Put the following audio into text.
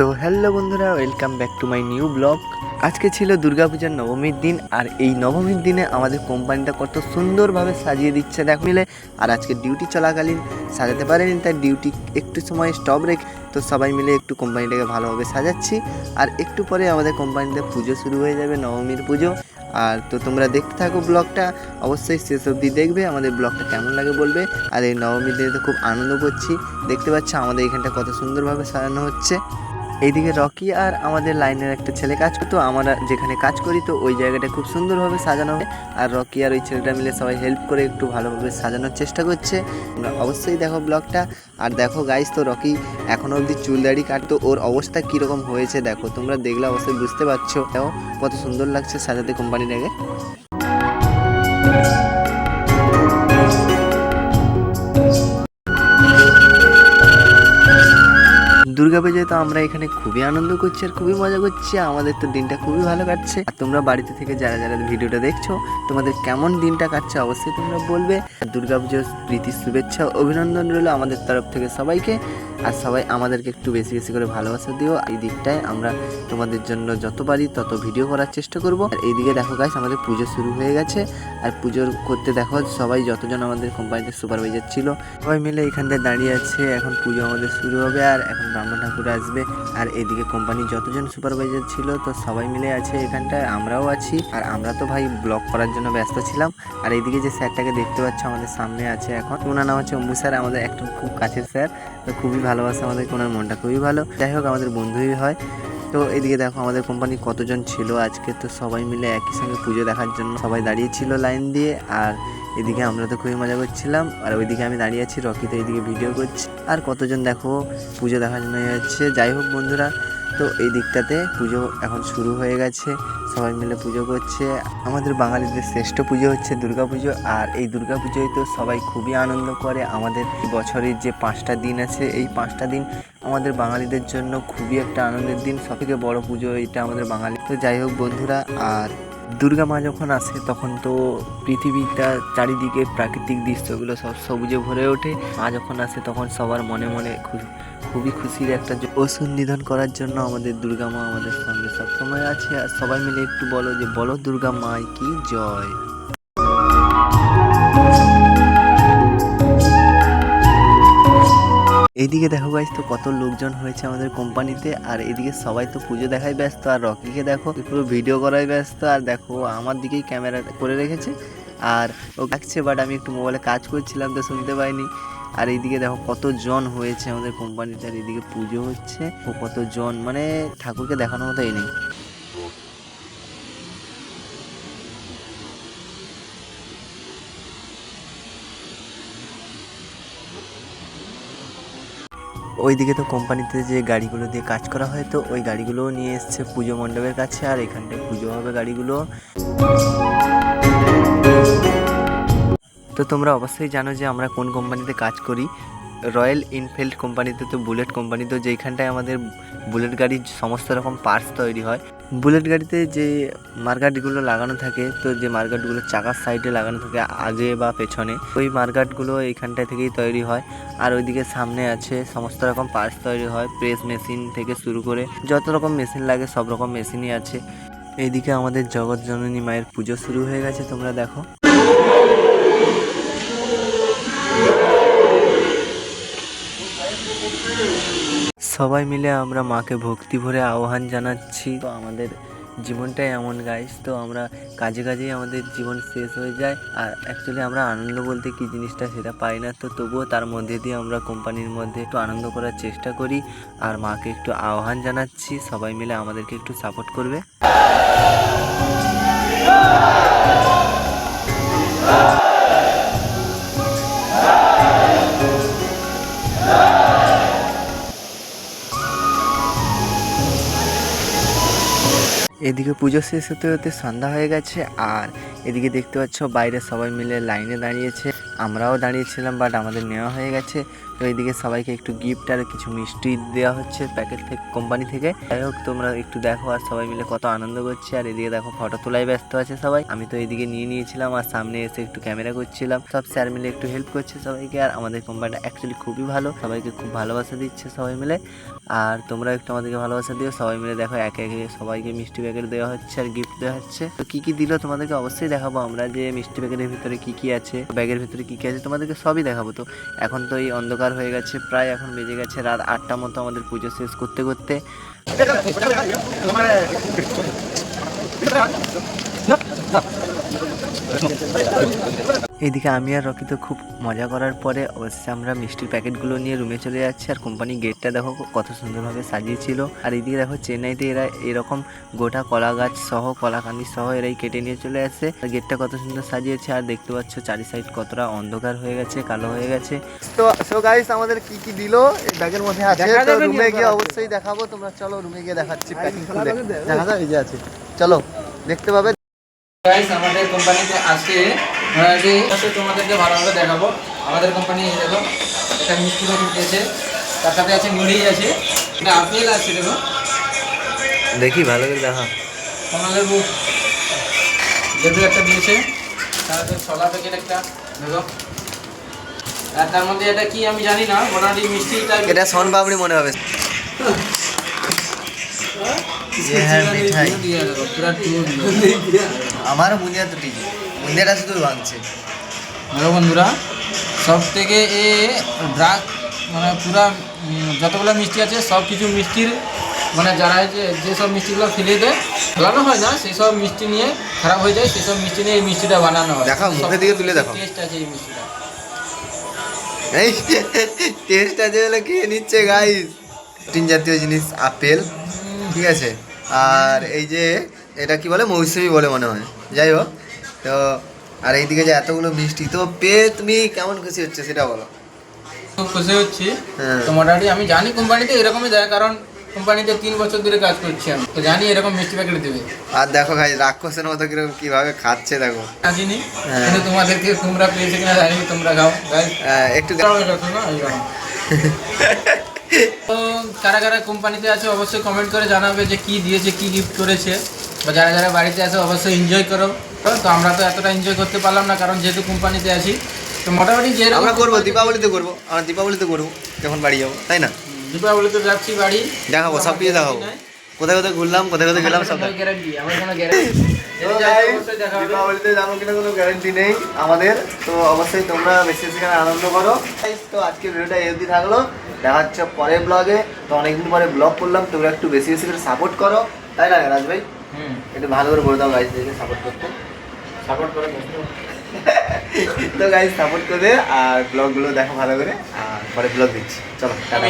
So hello বন্ধুরা welcome back to my new blog আজকে ছিল দুর্গাপূজার নবমীর দিন, আর এই নবমীর দিনে আমাদের কোম্পানিটা কত সুন্দরভাবে সাজিয়ে দিচ্ছে, দেখ মিলে। আর আজকে ডিউটি চলাকালীন সাজাতে পারেনি, তাই ডিউটি একটু সময় স্টপ রেখে তো সবাই মিলে একটু কোম্পানিটাকে ভালোভাবে সাজাচ্ছি। আর একটু পরে আমাদের কোম্পানিতে পুজো শুরু হয়ে যাবে, নবমীর পুজো। আর তো তোমরা দেখতে থাকো ব্লগটা অবশ্যই শেষ অবধি দেখবে, আমাদের ব্লগটা কেমন লাগে বলবে। আর এই নবমীর দিনে তো খুব আনন্দ করছি, দেখতে পাচ্ছ আমাদের এখানটা কত সুন্দরভাবে সাজানো হচ্ছে। এইদিকে রকি আর আমাদের লাইনের একটা ছেলে কাজ করতো, আমরা যেখানে কাজ করি তো ওই জায়গাটা খুব সুন্দরভাবে সাজানো হয়। আর রকি আর ওই ছেলেটা মিলে সবাই হেল্প করে একটু ভালোভাবে সাজানোর চেষ্টা করছে। তোমরা অবশ্যই দেখো ব্লগটা আর দেখো গাইস তো রকি এখনও অবধি চুল দাড়ি কাটতো, ওর অবস্থা কীরকম হয়েছে দেখো, তোমরা দেখলে অবশ্যই বুঝতে পারছ। কত সুন্দর লাগছে সাজাতে কোম্পানিটাকে। দুর্গাপূজায় তো আমরা এখানে খুবই আনন্দ করছি আর খুবই মজা করছি। আমাদের তো দিনটা খুবই ভালো কাটছে। আর তোমরা বাড়িতে থেকে যারা যারা ভিডিওটা দেখছ, তোমাদের কেমন দিনটা কাটছে অবশ্যই তোমরা বলবে। দুর্গাপুজোর প্রীতি, শুভেচ্ছা, অভিনন্দন রইল আমাদের তরফ থেকে সবাইকে। আর সবাই আমাদেরকে একটু বেশি বেশি করে ভালোবাসা দিও। এই দিকটায় আমরা তোমাদের জন্য যত পারি তত ভিডিও করার চেষ্টা করব। আর এইদিকে দেখো গাইস আমাদের পুজো শুরু হয়ে গেছে। আর পুজোর করতে দেখো, সবাই যতজন আমাদের কোম্পানিতে সুপারভাইজার ছিল, সবাই মিলে এখানটায় দাঁড়িয়ে আছে। এখন পুজো আমাদের শুরু হবে আর এখন ব্রাহ্মণ ঠাকুর আসবে। আর এদিকে কোম্পানির যতজন সুপারভাইজার ছিল, তো সবাই মিলে আছে এখানটায়, আমরাও আছি। আর আমরা তো ভাই ব্লগ করার জন্য ব্যস্ত ছিলাম। আর এইদিকে যে স্যারটাকে দেখতে পাচ্ছ, আমাদের সামনে আছে এখন। ওনার নাম হচ্ছে অম্বু স্যার, আমাদের একটু খুব কাছের স্যার। তো খুবই ভালোবাসে আমাদের ওনার মনটা খুবই ভালো। যাই হোক, আমাদের বন্ধুই হয়। তো এদিকে দেখো, আমাদের কোম্পানি কতজন ছিল আজকে? তো সবাই মিলে একই সঙ্গে পুজো দেখার জন্য সবাই দাঁড়িয়েছিল লাইন দিয়ে। আর এদিকে আমরা তো খুবই মজা করছিলাম। আর ওইদিকে আমি দাঁড়িয়ে আছি, রকি তো এইদিকে ভিডিও করছি। আর কতজন দেখো পুজো দেখার জন্য যাচ্ছে। যাই হোক, বন্ধুরা তো এই দিকটাতে পুজো এখন শুরু হয়ে গেছে, সবাই মিলে পুজো করছে। আমাদের বাঙালিদের শ্রেষ্ঠ পুজো হচ্ছে দুর্গা পুজো, আর এই দুর্গা পুজোয় তো সবাই খুবই আনন্দ করে। আমাদের বছরের যে পাঁচটা দিন আছে, এই পাঁচটা দিন আমাদের বাঙালিদের জন্য খুবই একটা আনন্দের দিন। সবথেকে বড় পুজো এটা আমাদের বাঙালি। তো যাই হোক বন্ধুরা, আর দুর্গা মা যখন আসে, তখন তো পৃথিবীটা চারিদিকে প্রাকৃতিক দৃশ্যগুলো সব সবুজে ভরে ওঠে। মা যখন আসে, তখন সবার মনে মনে খুবই খুশির একটা অসুন নিধন করার জন্য আমাদের দুর্গা মা আমাদের সঙ্গে সবসময় আছে। আর সবাই মিলে একটু বলো যে, বলো দুর্গা মায় কি জয়? এইদিকে দেখো গাইজ তো কত লোকজন হয়েছে আমাদের কোম্পানিতে, আর এদিকে সবাই তো পুজো দেখায় ব্যস্ত, আর রকিকে দেখো পুরো ভিডিও করায় ব্যস্ত, আর দেখো আমার দিকেই ক্যামেরা করে রেখেছে, আর ও ডাকছে বাট আমি একটু মোবাইলে কাজ করছিলাম, তো শুনতে পাইনি। আর এইদিকে দেখো কত জন হয়েছে আমাদের কোম্পানিটার এদিকে পুজো হচ্ছে, ও কত জন মানে ঠাকুরকে দেখানোর মতো এই নেই। ওইদিকে তো কোম্পানিতে যে গাড়িগুলো দিয়ে কাজ করা হয়, তো ওই গাড়িগুলোও নিয়ে এসছে পুজো মণ্ডপের কাছে, আর এখানটায় পুজো হবে গাড়িগুলো। তো তোমরা অবশ্যই জানো যে আমরা কোন কোম্পানিতে কাজ করি। রয়্যাল ইনফিল্ড কোম্পানিতে তো বুলেট কোম্পানি, তো যেইখানটায় আমাদের বুলেট গাড়ির সমস্ত রকম পার্টস তৈরি হয়। বুলেট গাড়িতে যে মার্কাটগুলো লাগানো থাকে, তো যে মার্কাটগুলো চাকার সাইডে লাগানো থাকে, আগে বা পেছনে, ওই মার্কাটগুলো এইখানটায় থেকেই তৈরি হয়। আর ওইদিকে সামনে আছে সমস্ত রকম পার্টস তৈরি হয় প্রেস মেশিন থেকে শুরু করে যত রকম মেশিন লাগে সব রকম মেশিনই আছে। এইদিকে আমাদের জগৎ জননী মায়ের পুজো শুরু হয়ে গেছে, তোমরা দেখো। সবাই মিলে আমরা মাকে ভক্তি ভরে আহ্বান জানাচ্ছি। তো আমাদের জীবনটাই এমন গাইস তো আমরা কাজে কাজেই আমাদের জীবন শেষ হয়ে যায়। আর অ্যাকচুয়ালি আমরা আনন্দ বলতে কি জিনিসটা সেটা পাই না। তো তবুও তার মধ্যে দিয়ে আমরা কোম্পানির মধ্যে একটু আনন্দ করার চেষ্টা করি। আর মাকে একটু আহ্বান জানাচ্ছি। সবাই মিলে আমাদেরকে একটু সাপোর্ট করবে। এদিকে পুজো শেষ হতে হতে সন্ধ্যা হয়ে গেছে আর এদিকে দেখতে পাচ্ছ, বাইরে সবাই মিলে লাইনে দাঁড়িয়েছে। আমরাও দাঁড়িয়েছিলাম বাট আমাদের নেওয়া হয়ে গেছে। তো এইদিকে সবাইকে একটু গিফট আর কিছু মিষ্টি দেওয়া হচ্ছে প্যাকেট থেকে কোম্পানি থেকে। যাই হোক, তোমরা একটু দেখো আর সবাই মিলে কত আনন্দ করছে। আর এদিকে দেখো ফটো তোলায় ব্যস্ত আছে সবাই। আমি তো এদিকে নিয়ে নিয়েছিলাম আর সামনে এসে একটু ক্যামেরা করছিলাম। সব স্যার মিলে একটু হেল্প করছে সবাইকে। আর আমাদের কোম্পানিটা অ্যাকচুয়ালি খুবই ভালো। সবাইকে খুব ভালোবাসা দিচ্ছে সবাই মিলে। আর তোমরা একটু আমাদেরকে ভালোবাসা দিও। সবাই মিলে দেখো, একে একে সবাইকে মিষ্টি প্যাকেট দেওয়া হচ্ছে আর গিফট দেওয়া হচ্ছে। তো কী কী দিল তোমাদেরকে? অবশ্যই দেখাবো আমরা যে মিষ্টি ব্যাগের ভিতরে কি কি আছে, ব্যাগের ভিতরে কি কি আছে, তোমাদেরকে সবই দেখাবো তো। এখন তো এই অন্ধকার হয়ে গেছে, প্রায় এখন বেজে গেছে রাত আটটা মতো আমাদের পুজো শেষ করতে করতে। এদিকে আমি আর রকি তো খুব মজা করার পরে অবশ্যই আমরা মিষ্টির প্যাকেটগুলো নিয়ে রুমে চলে যাচ্ছি আর কোম্পানি গেটটা দেখো কত সুন্দরভাবে সাজিয়েছিল। আর এদিকে দেখো চেন্নাইতে এরা এরকম গোটা কলা গাছ সহ কলাকান্দি সহ এরাই কেটে নিয়ে চলে আসে। আর গেটটা কত সুন্দর সাজিয়েছে আর দেখতে পাচ্ছ চারি সাইড কতটা অন্ধকার হয়ে গেছে কালো হয়ে গেছে। তো সো গাইস আমাদের কি কি দিল? এই ব্যাগের মধ্যে আছে তো রুমে গিয়ে অবশ্যই দেখাবো। তোমরা চলো রুমে গিয়ে দেখাচ্ছি প্যাকিং খুলে দেখা যাবে এই যে আছে। চলো দেখতে পাবে। গাইস আমাদের কোম্পানিতে আসে অবশ্যই তোমাদেরকে ভালোভাবে দেখাবো। আমাদের কোম্পানি এই দেখো এটা মিষ্টি কফি আছে তার সাথে আছে মুড়ি আছে। এটা আপেল আছে দেখো। দেখি ভালো করে দেখা তোমাদের লেবু একটা দিয়েছে তারপরে সলা প্যাকেট একটা দেখো। আর তার মধ্যে এটা কি আমি জানি না মোটামুটি মিষ্টি এটা সন পাপড়ি মনে হবে। আমার বুনিয়া দুটি বুনিয়াটা শুধু ভাঙছে হ্যালো বন্ধুরা সব থেকে এ ড্রাগ মানে পুরা যতগুলো মিষ্টি আছে সব কিছু মিষ্টির মানে যারা যে যেসব মিষ্টিগুলো ফেলে দেয় ফেলানো হয় না সেই সব মিষ্টি নিয়ে খারাপ হয়ে যায় সেই সব মিষ্টি নিয়ে এই মিষ্টিটা বানানো হয়। দেখাও, মুখের দিকে তুলে দেখাও। টেস্ট আছে এই মিষ্টিটা। এই টেস্ট আছে বলে খেয়ে নিচ্ছে গাইস টিন জাতীয় জিনিস আপেল ঠিক আছে? আর এই যে এটা কি বলে? মৌসুমি বলে মনে হয়। যাই হোক তো আর এইদিকে যে এতগুলো মিষ্টি তো পেয়ে তুমি কেমন খুশি হচ্ছে সেটা বলো। খুব খুশি হচ্ছি। হ্যাঁ। তো মোটামুটি আমি জানি কোম্পানিতে এরকমই দেয় কারণ কোম্পানিতে তিন বছর ধরে কাজ করছি আমি। তো জানি এরকম মিষ্টি প্যাকেট দেবে। আর দেখো ভাই রাক্ষসের মতো কীরকম কীভাবে খাচ্ছে দেখো। আসিনি হ্যাঁ। কিন্তু তোমাদেরকে তোমরা পেয়েছে কিনা জানি তোমরা খাও। একটু তো কারা কারা কোম্পানিতে আছে অবশ্যই কমেন্ট করে জানাবে যে কি দিয়েছে কি গিফট করেছে। বা যারা যারা বাড়িতে আছে অবশ্যই এনজয় করো। তো আমরা তো এতটা এনজয় করতে পারলাম না কারণ যেহেতু কোম্পানিতে আছি তো মোটামুটি যে আমরা করব দীপাবলিতে করব আমরা দীপাবলিতে করব যখন বাড়ি যাব তাই না? দীপাবলিতে যাচ্ছি বাড়ি। দেখাবো সব কিছু দেখাবো। কোথায় কোথায় ঘুরলাম কোথায় কোথায় গেলাম সব। গ্যারান্টি আমার কোনো গ্যারান্টি দীপাবলিতে যাব কিনা কোনো গ্যারান্টি নেই আমাদের তো অবশ্যই তোমরা বেশি বেশি আনন্দ করো। তো আজকে ভিডিওটা এই অবধি থাকল। দেখা হচ্ছে পরের ব্লগে তো অনেকদিন পরে ব্লগ করলাম তোমরা একটু বেশি বেশি করে সাপোর্ট করো। তাই না রাজ ভাই? একটু ভালো করে বলে দাও গাইজদেরকে সাপোর্ট করতে। সাপোর্ট করে তো গাইজ সাপোর্ট করে আর ব্লগগুলো দেখো ভালো করে আর পরে ব্লগ দিচ্ছি চলো টাটা